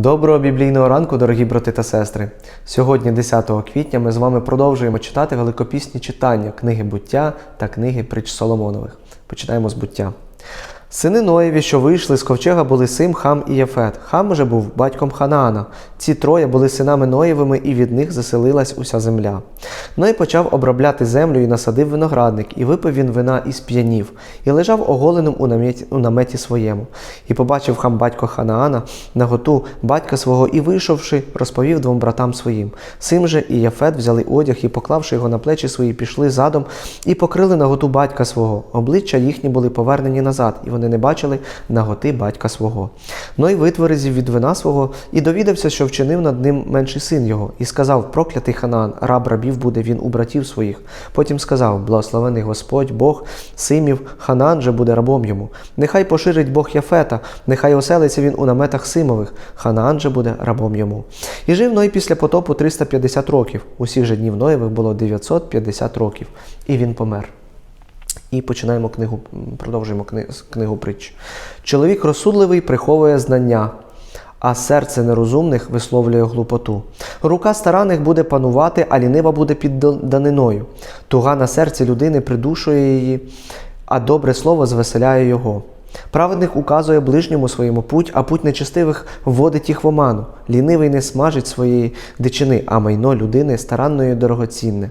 Доброго біблійного ранку, дорогі брати та сестри. Сьогодні, 10 квітня, ми з вами продовжуємо читати великопісні читання книги буття та книги притч Соломонових. Починаємо з буття. Сини Ноєві, що вийшли з ковчега, були Сим, Хам і Єфет. Хам же був батьком Ханаана. Ці троє були синами Ноєвими, і від них заселилась уся земля. Ной почав обробляти землю і насадив виноградник, і випив він вина і сп'янів, і лежав оголеним у наметі, у наметі своєму. І побачив хам батько Ханаана наготу батька свого, і вийшовши, розповів двом братам своїм. Сим же і Єфет взяли одяг і, поклавши його на плечі свої, пішли задом і покрили наготу батька свого. Обличчя їхні були повернені назад, і вони не бачили наготи батька свого. Ной витверезів від вина свого і довідався, що вчинив над ним менший син його, і сказав: Проклятий Ханаан, раб рабів буде він у братів своїх. Потім сказав: Благословений Господь, Бог Симів, Ханаан же буде рабом йому. Нехай поширить Бог Яфета, нехай оселиться він у наметах Симових, Ханаан же буде рабом йому. І жив Ной після потопу 350 років. Усіх же днів Ноєвих було 950 років, і він помер. І починаємо книгу, продовжуємо кни- книгу притч. Чоловік розсудливий приховує знання, а серце нерозумних висловлює глупоту. Рука стараних буде панувати, а лінива буде під даниною. Туга на серці людини придушує її, а добре слово звеселяє його. Праведник указує ближньому своєму путь, а путь нечестивих вводить їх в оману. Лінивий не смажить своєї дичини, а майно людини старанної дорогоцінне.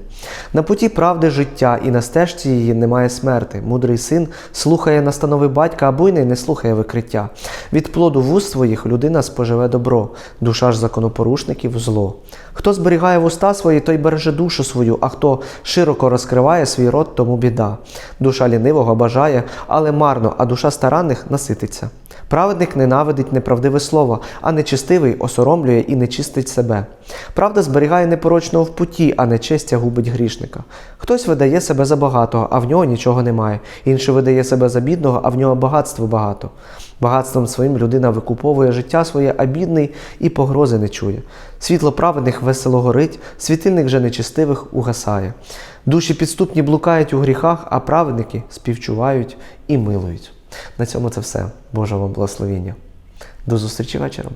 На путі правди життя, і на стежці її немає смерти. Мудрий син слухає настанови батька, а буйний не слухає викриття. Від плоду вуст своїх людина споживе добро, душа ж законопорушників зло. Хто зберігає вуста свої, той береже душу свою, а хто широко розкриває свій рот, тому біда. Душа лінивого бажає, але марно, а душа старанних насититься. Праведник ненавидить неправдиве слово, а нечистивий осоромлює і нечистить себе. Правда зберігає непорочного в путі, а нечестя губить грішника. Хтось видає себе за багатого, а в нього нічого немає. Інший видає себе за бідного, а в нього багатство багато. Багатством своїм людина викуповує життя своє, а бідний і погрози не чує. Світло праведних весело горить, світильник же нечистивих угасає. Душі підступні блукають у гріхах, а праведники співчувають і милують. На цьому це все. Божого вам благословіння. До зустрічі вечором.